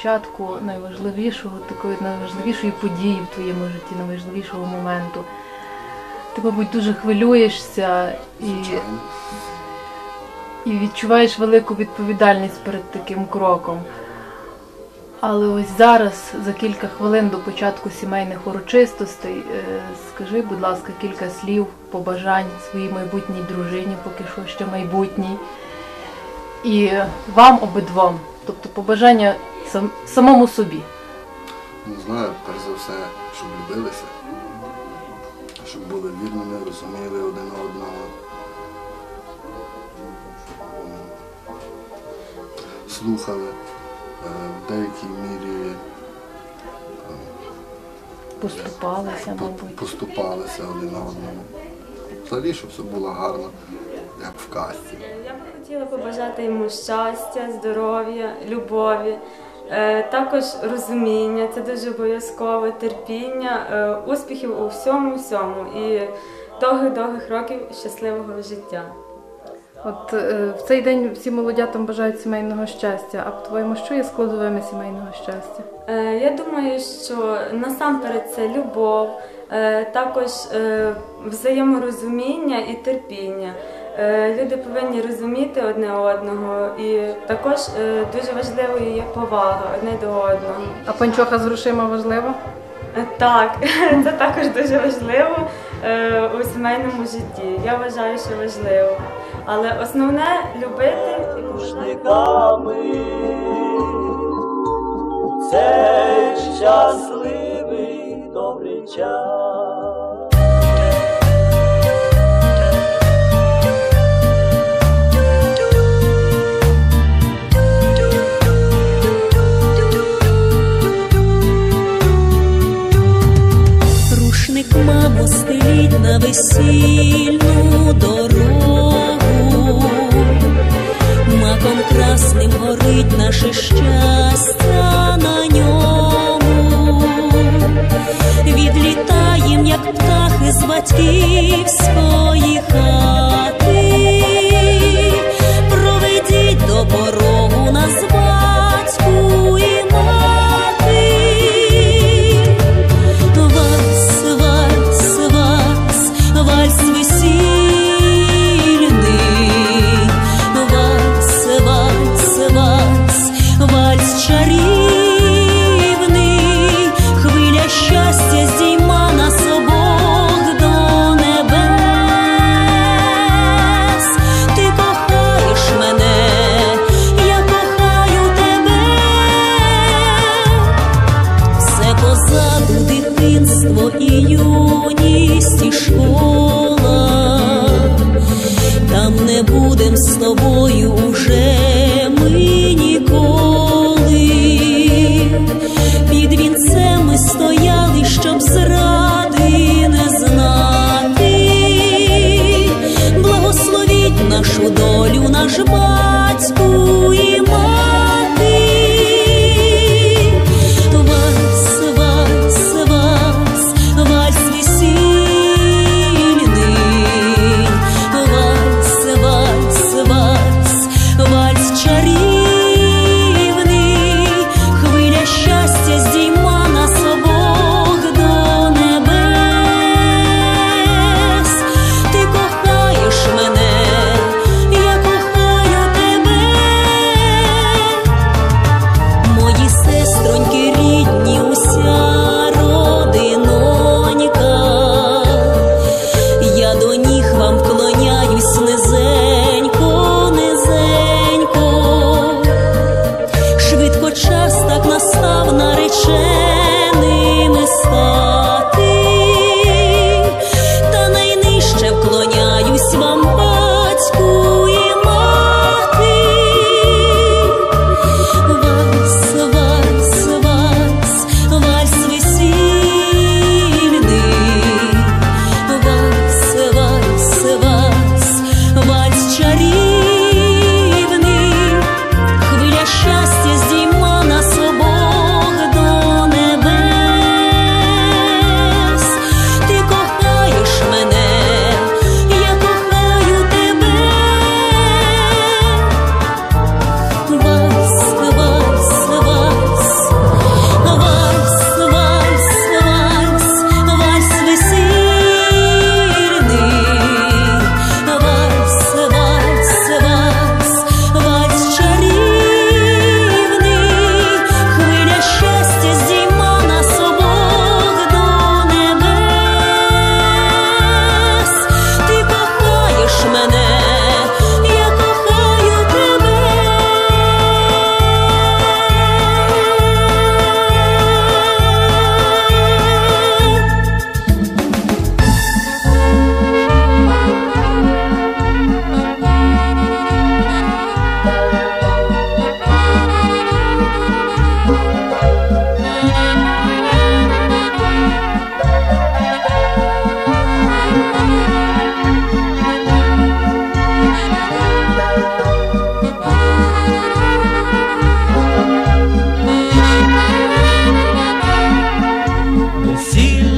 початку найважливішого такої найважливішої події в твоєму житті, найважливішого моменту. Ти, мабуть, дуже хвилюєшся і, і відчуваєш велику відповідальність перед таким кроком. Але ось зараз, за кілька хвилин до початку сімейних урочистостей, е, скажи, будь ласка, кілька слів, побажань своїй майбутній дружині, поки що ще майбутній, і вам обидвом, тобто побажання сам, самому собі. Не знаю, перш за все, щоб любилися, щоб були вірними, розуміли один одного. Слухали е, в деякій мірі Поступалися, по- мабуть. поступалися один одному. Взагалі, щоб все було гарно, як в казці. Я б хотіла побажати йому щастя, здоров'я, любові, е, також розуміння, це дуже обов'язково, терпіння, е, успіхів у всьому всьому і довгих-довгих років щасливого життя. От е, в цей день всі молодятам бажають сімейного щастя. А по-твоєму, що є складовими сімейного щастя? Е, Я думаю, що насамперед це любов, е, також е, взаєморозуміння і терпіння. Е, Люди повинні розуміти одне одного, і також е, дуже важливою є повага одне до одного. А панчоха з грошима важлива? Е, Так, це також дуже важливо у сімейному житті. Я вважаю, що важливо. Але основне любити і рушниками. Це щасливий добрий час. Наше щастя на ньому. Відлітаєм, як птахи з батьківської хати,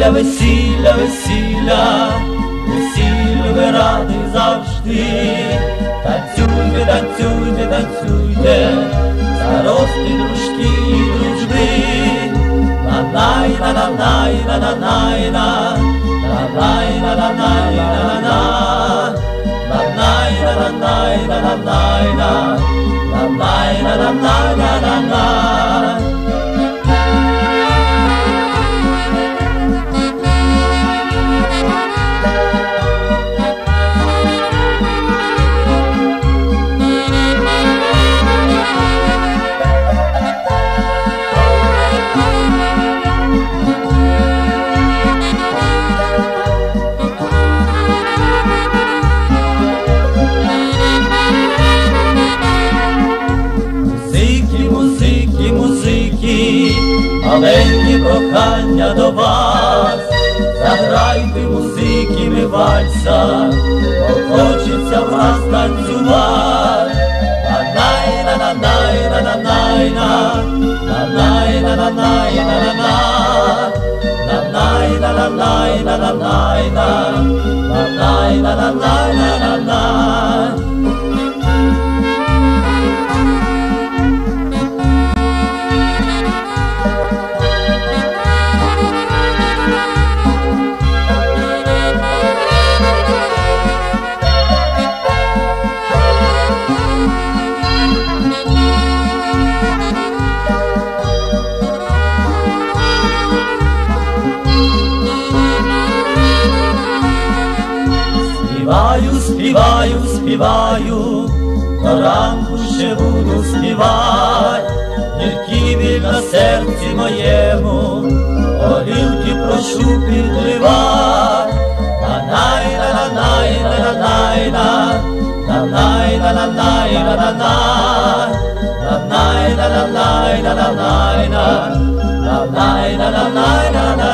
Весілля, весілля, весілля, весілля ви ради завжди. Танцюйте, танцюйте, танцюйте, за рости дружки і дружби. На-най, на-на-най, на-на-най, на на-най, на-на-най, на-на-на. На-най, на-на-най, на-на-най, на на-най, на-на-най, на-на-на. маленькі прохання до вас, заграйте музики, вальса, бо хочеться в нас танцювати. На-най, на-на-най, на-на-най, на на-най, на-на-най, на-на-на. На-най, Співаю, співаю, до ранку ще буду співати, гіркі біль на серці моєму, горілки прошу на-на-най, на. На-най, на-на-най, на-на-най, на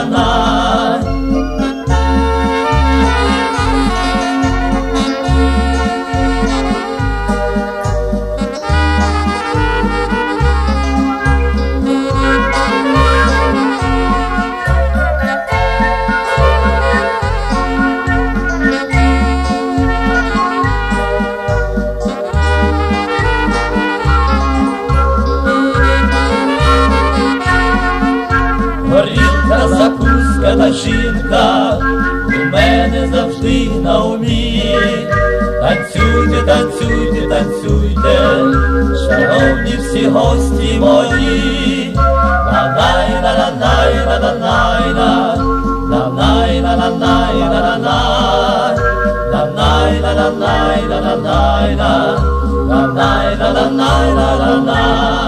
жінка, у мене завжди на умі. Танцюйте, танцюйте, танцюйте, шановні всі гості мої. На-най, на-на-най, на-на-най, на на-най, на-на-най, на-на-на. На-най, на-на-най, на-на-най, на на-най, на-на-най, на-на-най.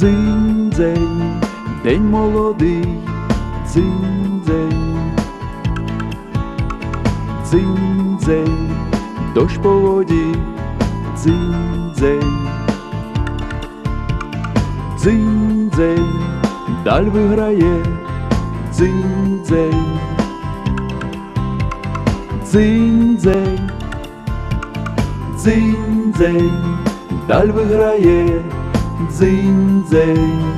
Дзинь-дзень, день молодий, дзинь-дзень, дзинь-дзень, дощ по воді, дзинь-дзень, дзинь-дзень, даль виграє, дзинь-дзень, дзинь-дзень, дзинь-дзень, даль виграє дзинь-дзень,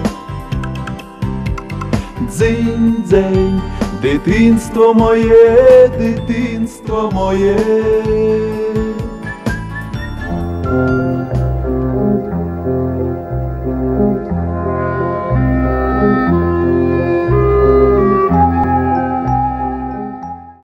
дзинь-дзень, дитинство моє, дитинство моє.